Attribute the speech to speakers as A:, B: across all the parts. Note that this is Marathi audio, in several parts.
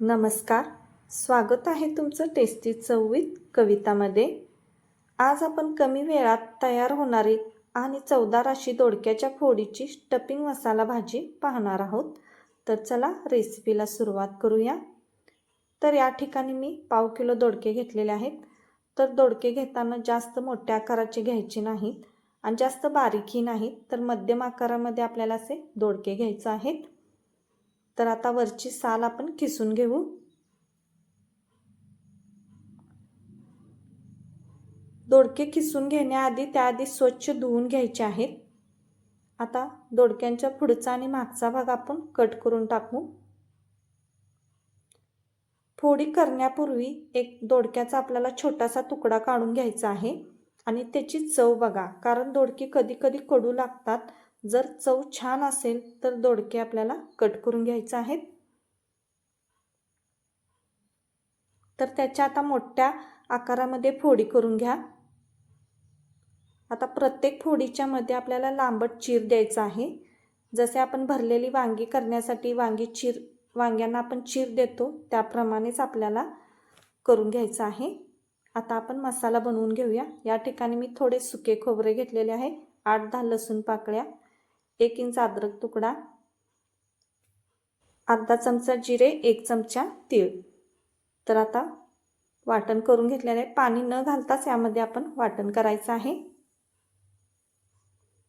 A: नमस्कार. स्वागत आहे तुमचं टेस्टी चवीत कवितामध्ये. आज आपण कमी वेळात तयार होणारी आणि चवदार अशी दोडक्याच्या फोडीची स्टपिंग मसाला भाजी पाहणार आहोत. तर चला रेसिपीला सुरुवात करूया. तर या ठिकाणी मी पाव किलो दोडके घेतलेले आहेत. तर दोडके घेताना जास्त मोठ्या आकाराचे घ्यायचे नाहीत. आणि जास्त बारीकही नाहीत. तर मध्यम आकारामध्ये आपल्याला असे दोडके घ्यायचं आहेत. तर आता वरची साल आपण खिसून घेऊ. दोडके किसून घेण्याआधी त्याआधी स्वच्छ धुवून घ्यायचे आहेत. आता दोडक्यांच्या पुढचा आणि मागचा भाग आपण कट करून टाकू. फोडी करण्यापूर्वी एक दोडक्याचा आपल्याला छोटासा तुकडा काढून घ्यायचा आहे आणि त्याची चव बघा कारण दोडके कधी कधी कडू लागतात. जर चव छान असेल तर दोडके आपल्याला कट करून घ्यायचे आहेत. तर त्याच्या आता मोठ्या आकारामध्ये फोडी करून घ्या. आता प्रत्येक फोडीच्या मध्ये आपल्याला लांबट चीर द्यायचा आहे. जसे आपण भरलेली वांगी करण्यासाठी वांगी चीर वांग्यांना आपण चीर देतो त्याप्रमाणेच आपल्याला करून घ्यायचं आहे. आता आपण मसाला बनवून घेऊया. या ठिकाणी मी थोडे सुके खोबरे घेतलेले आहे आठ दहा लसूण पाकळ्या. एक इंच अद्रक तुकडा अर्धा चमचा जिरे एक चमचा तीळ. तर आता वाटण करून घेतलेलं आहे. पाणी न घालताच यामध्ये आपण वाटण करायचं आहे.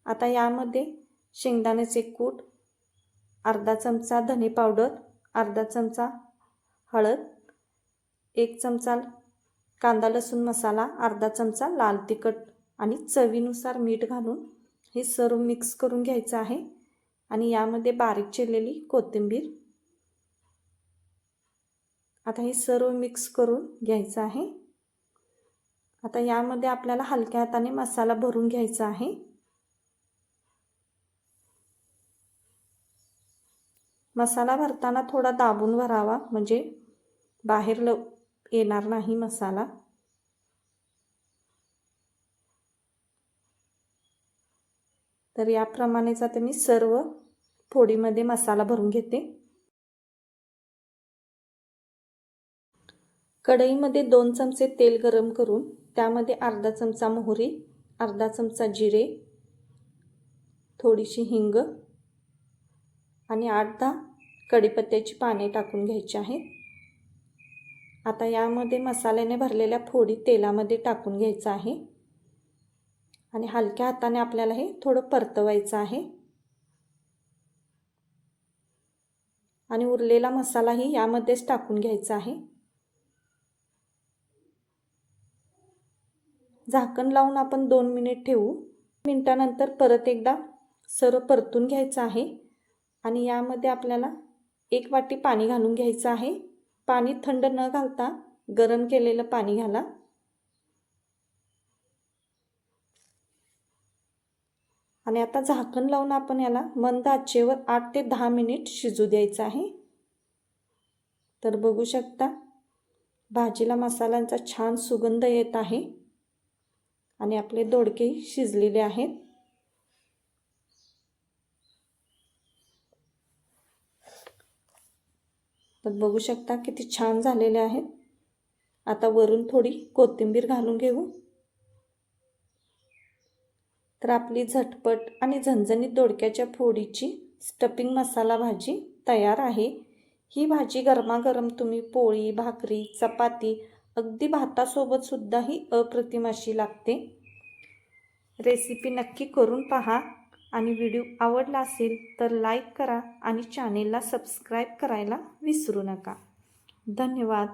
A: आता यामध्ये शेंगदाण्याचे कूट अर्धा चमचा धने पावडर अर्धा चमचा हळद एक चमचा कांदा लसूण मसाला अर्धा चमचा लाल तिखट आणि चवीनुसार मीठ घालून हे सर्व मिक्स करून घ्यायचं आहे. आणि यामध्ये बारीक चिरलेली कोथिंबीर. आता हे सर्व मिक्स करून घ्यायचं आहे. आता यामध्ये आपल्याला हलक्या हाताने मसाला भरून घ्यायचा आहे. मसाला भरताना थोडा दाबून भरावा. म्हणजे बाहेर ल येणार नाही मसाला. तर याप्रमाणेच आता मी सर्व फोडीमध्ये मसाला भरून घेते. कढईमध्ये दोन चमचे तेल गरम करून त्यामध्ये अर्धा चमचा मोहरी अर्धा चमचा जिरे थोडीशी हिंग आणि आठ दहा कढीपत्त्याची पाने टाकून घ्यायची आहेत. आता यामध्ये मसाल्याने भरलेल्या फोडी तेलामध्ये टाकून घ्यायचं आहे. आणि हलक्या हाताने आपल्याला हे थोडं परतवायचं आहे. आणि उरलेला मसालाही यामध्येच टाकून घ्यायचा आहे. झाकण लावून आपण दोन मिनिट ठेवू. मिनटानंतर परत एकदा सर्व परतून घ्यायचं आहे. आणि यामध्ये आपल्याला एक वाटी पाणी घालून घ्यायचं आहे. पाणी थंड न घालता गरम केलेलं पाणी घाला. आणि आता झाकण लावून आपण याला मंद आचेवर आठ ते दहा मिनिट शिजू द्यायचं आहे. तर बघू शकता भाजीला मसाल्यांचा छान सुगंध येत आहे. आणि आपले दोडके शिजलेले आहेत. तर बघू शकता किती छान झालेले आहेत. आता वरून थोडी कोथिंबीर घालून घेऊ. तर आपली झटपट आणि झणझणीत दोडक्याच्या फोडीची स्टपिंग मसाला भाजी तयार आहे. ही भाजी गरमागरम तुम्ही पोळी भाकरी चपाती अगदी भातासोबतसुद्धा ही अप्रतिम अशी लागते. रेसिपी नक्की करून पहा आणि व्हिडिओ आवडला असेल तर लाईक करा आणि चॅनेलला सबस्क्राईब करायला विसरू नका. धन्यवाद.